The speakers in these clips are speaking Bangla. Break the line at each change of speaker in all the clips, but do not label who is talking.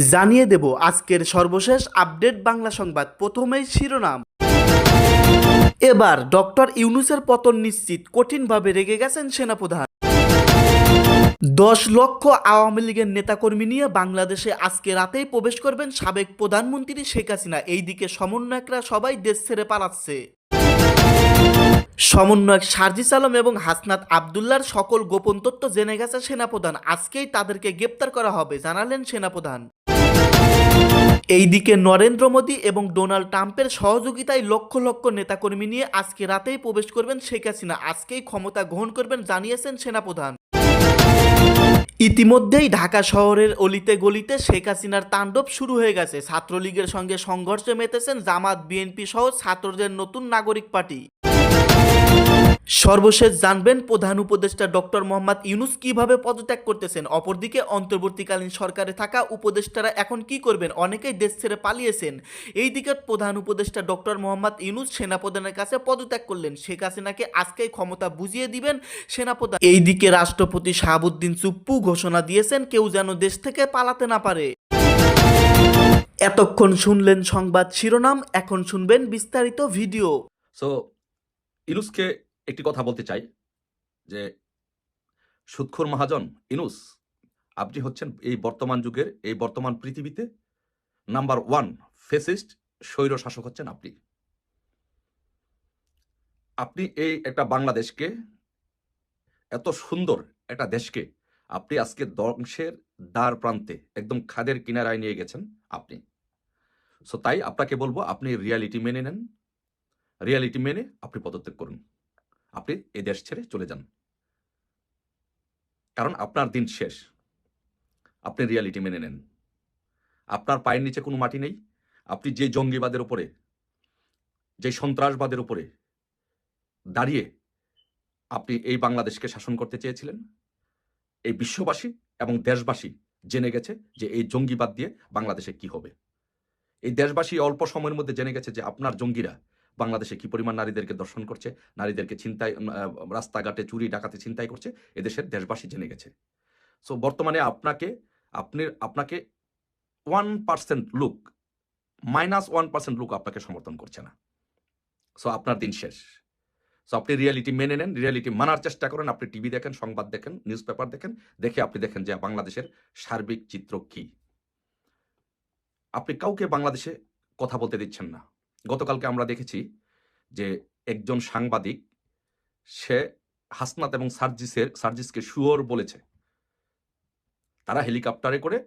জানিয়ে দেব আজকের সর্বশেষ আপডেট বাংলা সংবাদ, প্রথমেই শিরোনাম। এবার ডক্টর ইউনুসের পতন নিশ্চিত, কঠিনভাবে রেগে গেছেন সেনাপ্রধান। দশ লক্ষ আওয়ামী লীগের নেতাকর্মী নিয়ে বাংলাদেশে আজকে রাতেই প্রবেশ করবেন সাবেক প্রধানমন্ত্রী শেখ হাসিনা। এইদিকে সমন্বয়করা সবাই দেশ ছেড়ে পালাচ্ছে। সমন্বয়ক সার্জিস আলম এবং হাসনাত আবদুল্লার সকল গোপন তথ্য জেনে গেছে সেনাপ্রধান। আজকেই তাদেরকে গ্রেপ্তার করা হবে, জানালেন সেনাপ্রধান। এইদিকে নরেন্দ্র মোদী এবং ডোনাল্ড ট্রাম্পের সহযোগিতায় লক্ষ লক্ষ নেতাকর্মী নিয়ে আজকে রাতেই প্রবেশ করবেন শেখ হাসিনা। আজকেই ক্ষমতা গ্রহণ করবেন জানিয়েছেন সেনাপ্রধান। ইতিমধ্যেই ঢাকা শহরের অলিতে গলিতে শেখ হাসিনার তাণ্ডব শুরু হয়ে গেছে। ছাত্রলীগের সঙ্গে সংঘর্ষে মেতেছেন জামাত, বিএনপি সহ ছাত্রদের নতুন নাগরিক পার্টি। সর্বশেষ জানবেন প্রধান উপদেষ্টা ডক্টর মোহাম্মদ ইউনুস কীভাবে পদত্যাগ করতেছেন। অপরদিকে অন্তর্বর্তীকালীন সরকারে থাকা উপদেষ্টারা এখন কি করবেন? অনেকেই দেশ ছেড়ে পালিয়েছেন। এই এইদিকে প্রধান উপদেষ্টা ডক্টর মোহাম্মদ ইউনুস সেনাপ্রধানের কাছে পদত্যাগ করলেন। শেখ হাসিনাকে আজকেই ক্ষমতা বুঝিয়ে দিবেন সেনাপ্রধান। এইদিকে রাষ্ট্রপতি শাহাবুদ্দিন চুপ্পু ঘোষণা দিয়েছেন, কেউ যেন দেশ থেকে পালাতে না পারে। এতক্ষণ শুনলেন সংবাদ শিরোনাম, এখন শুনবেন বিস্তারিত ভিডিও।
সো ইনুসকে একটি কথা বলতে চাই, যে সুৎখোর মহাজন ইনুস, আপনি হচ্ছেন এই বর্তমান যুগের, এই বর্তমান পৃথিবীতে নাম্বার ওয়ান ফেসিস্ট, স্বৈর শাসক হচ্ছেন আপনি। আপনি এই একটা বাংলাদেশকে, এত সুন্দর একটা দেশকে আপনি আজকে ধ্বংসের দ্বার প্রান্তে, একদম খাদের কিনারায় নিয়ে গেছেন আপনি। সো তাই আপনাকে বলব, আপনি রিয়ালিটি মেনে নেন। রিয়ালিটি মেনে আপনি পদত্যাগ করুন। আপনি এই দেশ ছেড়ে চলে যান। কারণ আপনার দিন শেষ। আপনি রিয়ালিটি মেনে নেন। আপনার পায়ের নিচে কোনো মাটি নেই। আপনি যে জঙ্গিবাদের উপরে, যে সন্ত্রাসবাদের উপরে দাঁড়িয়ে আপনি এই বাংলাদেশকে শাসন করতে চেয়েছিলেন, এই বিশ্ববাসী এবং দেশবাসী জেনে গেছে যে এই জঙ্গিবাদ দিয়ে বাংলাদেশে কি হবে। এই দেশবাসী অল্প সময়ের মধ্যে জেনে গেছে যে আপনার জঙ্গিরা বাংলাদেশে কি পরিমাণ নারীদেরকে দর্শন করছে, নারীদেরকে চিন্তায় রাস্তাঘাটে চুরি, ডাকাতে চিন্তাই করছে, এদেশের দেশবাসী জেনে গেছে। সো বর্তমানে আপনাকে, আপনি, আপনাকে one percent look minus one percent look আপনাকে সমর্থন করছে না। সো আপনার দিন শেষ। সো আপনি রিয়ালিটি মেনে নেন রিয়ালিটি মানার চেষ্টা করেন, আপনি টিভি দেখেন, সংবাদ দেখেন নিউজ পেপার দেখেন, দেখে আপনি দেখেন যে বাংলাদেশের সার্বিক চিত্র কি। আপনি কাউকে বাংলাদেশে কথা বলতে দিচ্ছেন না। গতকালকে আমরা দেখেছি যে একজন সাংবাদিক, সে হাসনাত এবং সার্জিসের, সার্জিসকে শুয়োর বলেছে। তারা হেলিকপ্টারে করে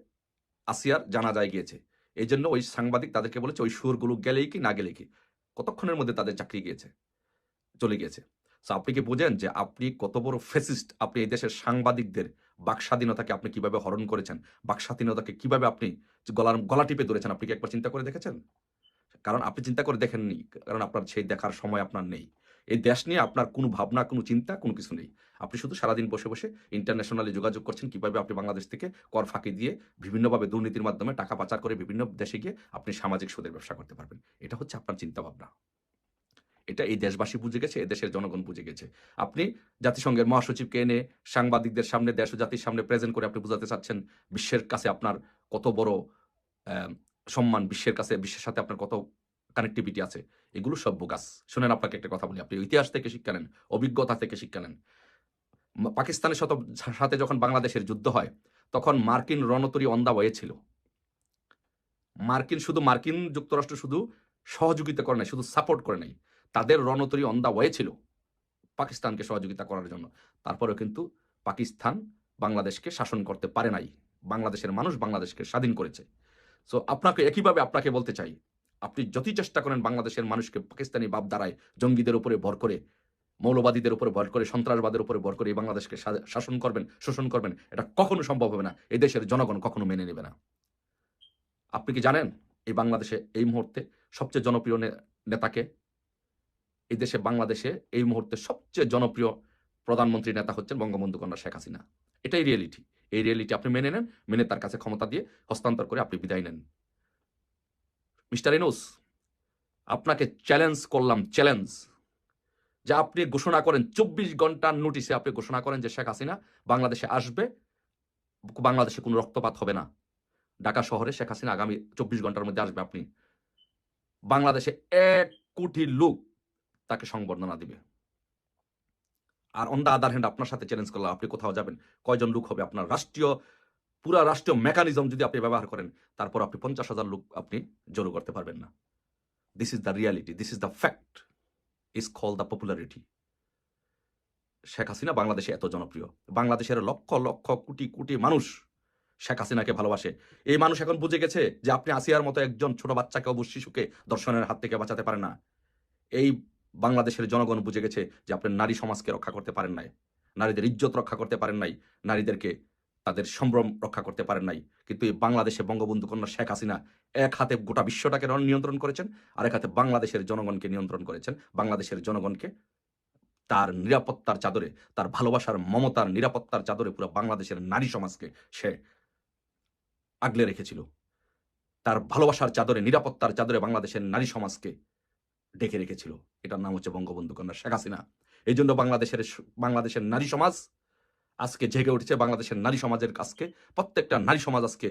আসিয়ার জানাজায় গিয়েছে। এই জন্য ওই সাংবাদিক তাদেরকে বলেছে, ওই শুয়োরগুলো গেলেই কি, না গেলে কি? কতক্ষণের মধ্যে তাদের চাকরি গিয়েছে, চলে গিয়েছে? সো আপনি কি বোঝেন যে আপনি কত বড় ফেসিস্ট আপনি এই দেশের সাংবাদিকদের বাক স্বাধীনতাকে আপনি কীভাবে হরণ করেছেন? বাক স্বাধীনতাকে কীভাবে আপনি গলার, গলা টিপে ধরেছেন? আপনি কি একবার চিন্তা করে দেখেছেন? কারণ আপনি চিন্তা করে দেখেননি, কারণ আপনার সেই দেখার সময় আপনার নেই। এই দেশ নিয়ে আপনার কোনো ভাবনা, কোনো চিন্তা, কোনো কিছু নেই। আপনি শুধু সারাদিন বসে বসে ইন্টারন্যাশনালি যোগাযোগ করছেন, কীভাবে আপনি বাংলাদেশ থেকে কর ফাঁকি দিয়ে বিভিন্নভাবে দুর্নীতির মাধ্যমে টাকা পাচার করে বিভিন্ন দেশে গিয়ে আপনি সামাজিক সুদের ব্যবসা করতে পারবেন। এটা হচ্ছে আপনার চিন্তা ভাবনা এটা এই দেশবাসী বুঝে গেছে, এই দেশের জনগণ বুঝে গেছে। আপনি জাতিসংঘের মহাসচিবকে এনে সাংবাদিকদের সামনে দেশ ও জাতির সামনে প্রেজেন্ট করে আপনি বোঝাতে চাচ্ছেন, বিশ্বের কাছে আপনার কত বড় সম্মান, বিশ্বের কাছে, বিশ্বের সাথে আপনার কত কানেক্টিভিটি আছে, এগুলো সব বোগাস শুনেন, আপনাকে একটা কথা বলি। আপনি ইতিহাস থেকে শিক্ষা নেন, অভিজ্ঞতা থেকে শিক্ষা নেন। পাকিস্তানের শত, সাথে যখন বাংলাদেশের যুদ্ধ হয়, তখন মার্কিন রণতরী অন্দা ছিল। মার্কিন শুধু, মার্কিন যুক্তরাষ্ট্র শুধু সহযোগিতা করে নাই, শুধু সাপোর্ট করে নাই। তাদের রণতরী অন্দা ছিল পাকিস্তানকে সহযোগিতা করার জন্য। তারপরেও কিন্তু পাকিস্তান বাংলাদেশকে শাসন করতে পারে নাই। বাংলাদেশের মানুষ বাংলাদেশকে স্বাধীন করেছে। সো আপনাকে একইভাবে আপনাকে বলতে চাই, আপনি যতই চেষ্টা করেন বাংলাদেশের মানুষকে পাকিস্তানি বাপ দ্বারায় জঙ্গিদের উপরে ভর করে, মৌলবাদীদের উপরে ভর করে, সন্ত্রাসবাদের উপরে ভর করে এই বাংলাদেশকে শাসন করবেন, শোষণ করবেন, এটা কখনো সম্ভব হবে না। এই দেশের জনগণ কখনো মেনে নেবে না। আপনি কি জানেন এই বাংলাদেশে এই মুহূর্তে সবচেয়ে জনপ্রিয় নেতাকে? এই দেশে, বাংলাদেশে এই মুহূর্তে সবচেয়ে জনপ্রিয় প্রধানমন্ত্রী নেতা হচ্ছেন বঙ্গবন্ধু কন্যা শেখ হাসিনা। এটাই রিয়েলিটি এই রিয়েলিটি আপনি মেনে নেন, মেনে তার কাছে ক্ষমতা দিয়ে হস্তান্তর করে আপনি বিদায় নেন। মিস্টার ইনুস আপনাকে চ্যালেঞ্জ করলাম চ্যালেঞ্জ যা আপনি ঘোষণা করেন, চব্বিশ ঘণ্টার নোটিশে আপনি ঘোষণা করেন যে শেখ হাসিনা বাংলাদেশে আসবে, বাংলাদেশে কোনো রক্তপাত হবে না। ঢাকা শহরে শেখ হাসিনা আগামী চব্বিশ ঘণ্টার মধ্যে আসবে আপনি। বাংলাদেশে এক কোটি লোক তাকে সংবর্ধনা দিবে। আর অন দা আদার হ্যান্ড আপনার সাথে চ্যালেঞ্জ করলাম, আপনি কোথাও যাবেন, কয়জন লোক হবে আপনার রাষ্ট্রীয়, পুরা রাষ্ট্রীয় মেকানিজম যদি আপনি ব্যবহার করেন, তারপর আপনি পঞ্চাশ হাজার লোক আপনি জড়ো করতে পারবেন না। This is the reality this is the fact is call the popularity Sheikh Hasina বাংলাদেশে এত জনপ্রিয়। বাংলাদেশের লক্ষ লক্ষ, কোটি কোটি মানুষ শেখ হাসিনাকে ভালোবাসে। এই মানুষ এখন বুঝে গেছে যে আপনি আসিয়ার মতো একজন ছোট বাচ্চাকে অবশ্য শিশুকে দর্শনের হাত থেকে বাঁচাতে পারেন না। এই বাংলাদেশের জনগণ বুঝে গেছে যে আপনি নারী সমাজকে রক্ষা করতে পারেন নাই, নারীদের ইজ্জত রক্ষা করতে পারেন নাই, নারীদেরকে তাদের সম্ভ্রম রক্ষা করতে পারেন নাই। কিন্তু এই বাংলাদেশে বঙ্গবন্ধু কন্যা শেখ হাসিনা এক হাতে গোটা বিশ্বটাকে নিয়ন্ত্রণ করেছেন, আর এক হাতে বাংলাদেশের জনগণকে নিয়ন্ত্রণ করেছেন। বাংলাদেশের জনগণকে তার নিরাপত্তার চাদরে, তার ভালোবাসার মমতার নিরাপত্তার চাদরে পুরো বাংলাদেশের নারী সমাজকে সে আগলে রেখেছিল। তার ভালোবাসার চাদরে, নিরাপত্তার চাদরে বাংলাদেশের নারী সমাজকে ডেকে রেখেছিল। এটার নাম হচ্ছে বঙ্গবন্ধু কন্যা শেখ হাসিনা। এই জন্য বাংলাদেশের বাংলাদেশের নারী সমাজ আজকে জেগে উঠেছে, বাংলাদেশের নারী সমাজের কাছকে প্রত্যেকটা নারী সমাজ আজকে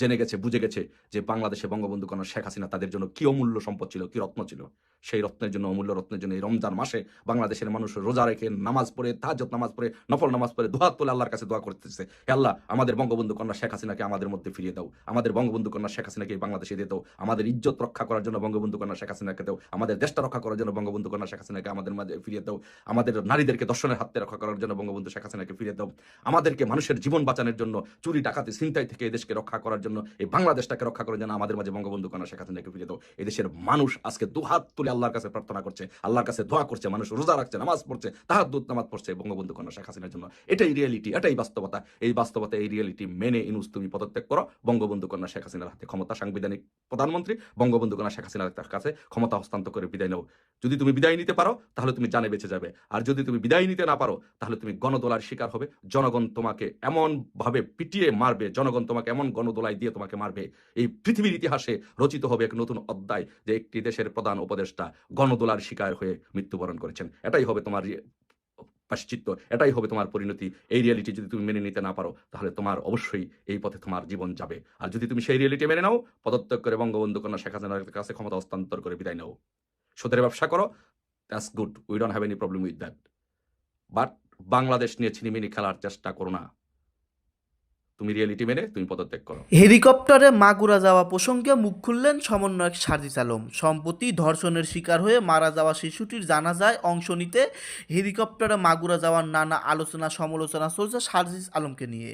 জেনে গেছে, বুঝে গেছে যে বাংলাদেশে বঙ্গবন্ধু কন্যা শেখ হাসিনা তাদের জন্য কি অমূল্য সম্পদ ছিল, কি রত্ন ছিল। সেই রত্নের জন্য, অমূল্য রত্নের জন্য এই রমজান মাসে বাংলাদেশের মানুষ রোজা রেখে নামাজ পড়ে তাহাজ্জত নামাজ পড়ে, নফল নামাজ পড়ে, দোহাত তোলে আল্লাহর কাছে দোয়া করতেছে। হে আল্লাহ, আমাদের বঙ্গবন্ধু কন্যা শেখ হাসিনাকে আমাদের মধ্যে ফিরিয়ে দাও। আমাদের বঙ্গবন্ধু কন্যা শেখ হাসিনাকে বাংলাদেশে দিয়ে দাও। আমাদের ইজ্জত রক্ষা করার জন্য বঙ্গবন্ধু কন্যা শেখ হাসিনাকে দাও। আমাদের দেশটা রক্ষা করার জন্য বঙ্গবন্ধু কন্যা শেখ হাসিনাকে আমাদের মাঝে ফিরিয়ে দাও। আমাদের নারীদেরকে দর্শনের হাতে রক্ষা করার জন্য বঙ্গবন্ধু শেখ হাসিনাকে ফিরিয়ে দাও। আমাদেরকে মানুষের জীবন বাঁচানোর জন্য, চুরি, ডাকাতি, ছিনতাই থেকে দেশকে রক্ষা করার জন্য, এই বাংলাদেশটাকে রক্ষা করার জন্য আমাদের মাঝে বঙ্গবন্ধু কন্যা শেখ হাসিনাকে ফিরিয়ে দাও। এই দেশের মানুষ আজকে দুহাত তুলে আল্লাহর কাছে প্রার্থনা করছে, আল্লাহর কাছে দোয়া করছে, মানুষ রোজা রাখছে, নামাজ পড়ছে তাহার দুধ নামাজ পড়ছে বঙ্গবন্ধু কন্যা শেখ হাসিনার জন্য। এটাই রিয়েলিটি এটাই বাস্তবতা। এই বাস্তবতা, এই রিয়েলিটি মেনে ইনুস, তুমি পদত্যাগ করো। বঙ্গবন্ধু কন্যা শেখ হাসিনার হাতে ক্ষমতা সাংবিধানিক প্রধানমন্ত্রী, বঙ্গবন্ধু কন্যা শেখ হাসিনার কাছে ক্ষমতা হস্তান্তর করে বিদায় নাও। যদি তুমি বিদায় নিতে পারো, তাহলে তুমি জানে বেঁচে যাবে। আর যদি তুমি বিদায় নিতে না পারো, তাহলে তুমি গণদোলার শিকার হবে। জনগণ তোমাকে এমন ভাবে পিটিয়ে মারবে, জনগণ তোমাকে এমন গণদোলাই দিয়ে তোমাকে মারবে। এই পৃথিবীর ইতিহাসে রচিত হবে এক নতুন অধ্যায় যে একটি দেশের প্রধান উপদেষ্টা গণদোলার শিকার হয়ে মৃত্যুবরণ করেছেন। এটাই হবে তোমার পাশ্চিত্য, এটাই হবে তোমার পরিণতি। এই রিয়েলিটি যদি তুমি মেনে নিতে না পারো, তাহলে তোমার অবশ্যই এই পথে তোমার জীবন যাবে। আর যদি তুমি সেই রিয়েলিটি মেনে নাও, পদত্যাগ করে বঙ্গবন্ধু কন্যা শেখ হাসিনার কাছে ক্ষমতা হস্তান্তর করে বিদায় নাও। সুদের ব্যবসা করো that's good we don't have any problem with that but Bangladesh নিয়ে ছিনিমিনি খেলার চেষ্টা করো না। তুমি রিয়েলিটি মেনে তুমি পদত্যাগ করো।
হেলিকপ্টারে মাগুরা যাওয়া প্রসঙ্গে মুখ খুললেন সমন্বয়ক সার্জিস আলম সম্প্রতি ধর্ষণের শিকার হয়ে মারা যাওয়া শিশুটির জানাজায় অংশ নিতে হেলিকপ্টারে মাগুরা যাওয়ার নানা আলোচনা, সমালোচনা চলছে সার্জিস আলমকে নিয়ে।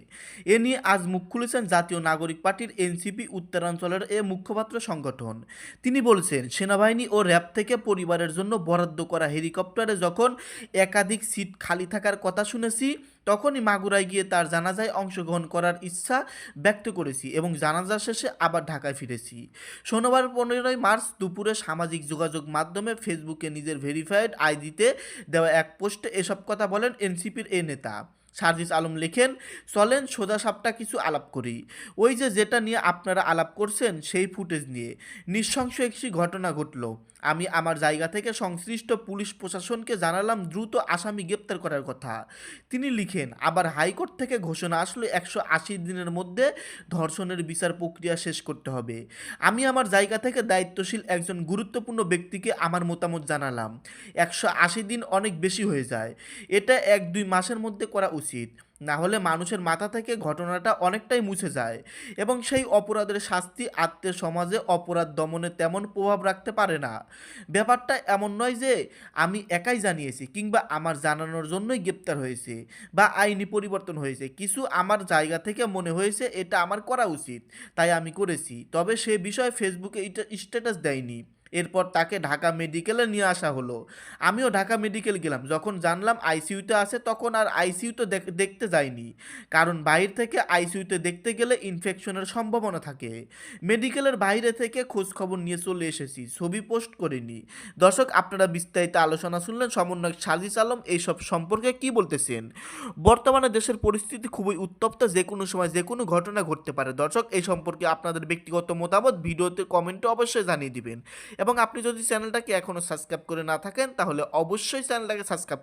এ নিয়ে আজ মুখ খুলেছেন জাতীয় নাগরিক পার্টির এনসিপি উত্তরাঞ্চলের এ মুখপাত্র সংগঠন। তিনি বলছেন, সেনাবাহিনী ও র্যাব থেকে পরিবারের জন্য বরাদ্দ করা হেলিকপ্টারে যখন একাধিক সিট খালি থাকার কথা শুনেছি তখনই মাগুরায় গিয়ে তার জানাজায় অংশগ্রহণ করার ইচ্ছা ব্যক্ত করেছি এবং জানাজা শেষে আবার ঢাকায় ফিরেছি। শনিবার পনেরোই মার্চ দুপুরে সামাজিক যোগাযোগ মাধ্যমে ফেসবুকে নিজের ভেরিফাইড আইডিতে দেওয়া এক পোস্টে এসব কথা বলেন এনসিপির এই নেতা। সার্জিস আলম লেখেন, চলেন সোজা সাপটা কিছু আলাপ করি। ওই যে যেটা নিয়ে আপনারা আলাপ করছেন, সেই ফুটেজ নিয়ে। নৃশংস একটি ঘটনা ঘটলো। আমি আমার জায়গা থেকে সংশ্লিষ্ট পুলিশ প্রশাসনকে জানালাম দ্রুত আসামি গ্রেপ্তার করার কথা। তিনি লিখেন, আবার হাইকোর্ট থেকে ঘোষণা আসলে একশো আশি দিনের মধ্যে ধর্ষণের বিচার প্রক্রিয়া শেষ করতে হবে। আমি আমার জায়গা থেকে দায়িত্বশীল একজন গুরুত্বপূর্ণ ব্যক্তিকে আমার মতামত জানালাম। একশো আশি দিন অনেক বেশি হয়ে যায়। এটা এক দুই মাসের মধ্যে করা উচিত। না হলে মানুষের মাথা থেকে ঘটনাটা অনেকটাই মুছে যায় এবং সেই অপরাধের শাস্তি আত্মের সমাজে অপরাধ দমনে তেমন প্রভাব রাখতে পারে না। ব্যাপারটা এমন নয় যে আমি একাই জানিয়েছি কিংবা আমার জানানোর জন্যই গ্রেপ্তার হয়েছে বা আইনি পরিবর্তন হয়েছে। কিছু আমার জায়গা থেকে মনে হয়েছে এটা আমার করা উচিত, তাই আমি করেছি। তবে সে বিষয়ে ফেসবুকে স্ট্যাটাস দেয়নি। এরপর তাকে ঢাকা মেডিকেলে নিয়ে আসা হলো। আমিও ঢাকা মেডিকেল গেলাম। যখন জানলাম আইসিইউতে আছে, তখন আর আইসিইউতে দেখতে যাইনি কারণ বাইরে থেকে আইসিইউতে দেখতে গেলে ইনফেকশনের সম্ভাবনা থাকে। মেডিকেলের বাইরে থেকে খোঁজখবর নিয়ে চলে এসেছি। ছবি পোস্ট করিনি। দর্শক, আপনারা বিস্তারিত আলোচনা শুনলেন সমন্বয়ক সাজিস আলম। এইসব সম্পর্কে কি বলতেছেন? বর্তমানে দেশের পরিস্থিতি খুবই উত্তপ্ত। যে কোনো সময় যে কোনো ঘটনা ঘটতে পারে। দর্শক, এই সম্পর্কে আপনাদের ব্যক্তিগত মতামত ভিডিওতে কমেন্টে অবশ্যই জানিয়ে দিবেন। এবং আপনি যদি চ্যানেলটাকে এখনও সাবস্ক্রাইব করে না থাকেন তাহলে অবশ্যই চ্যানেলটাকে সাবস্ক্রাইব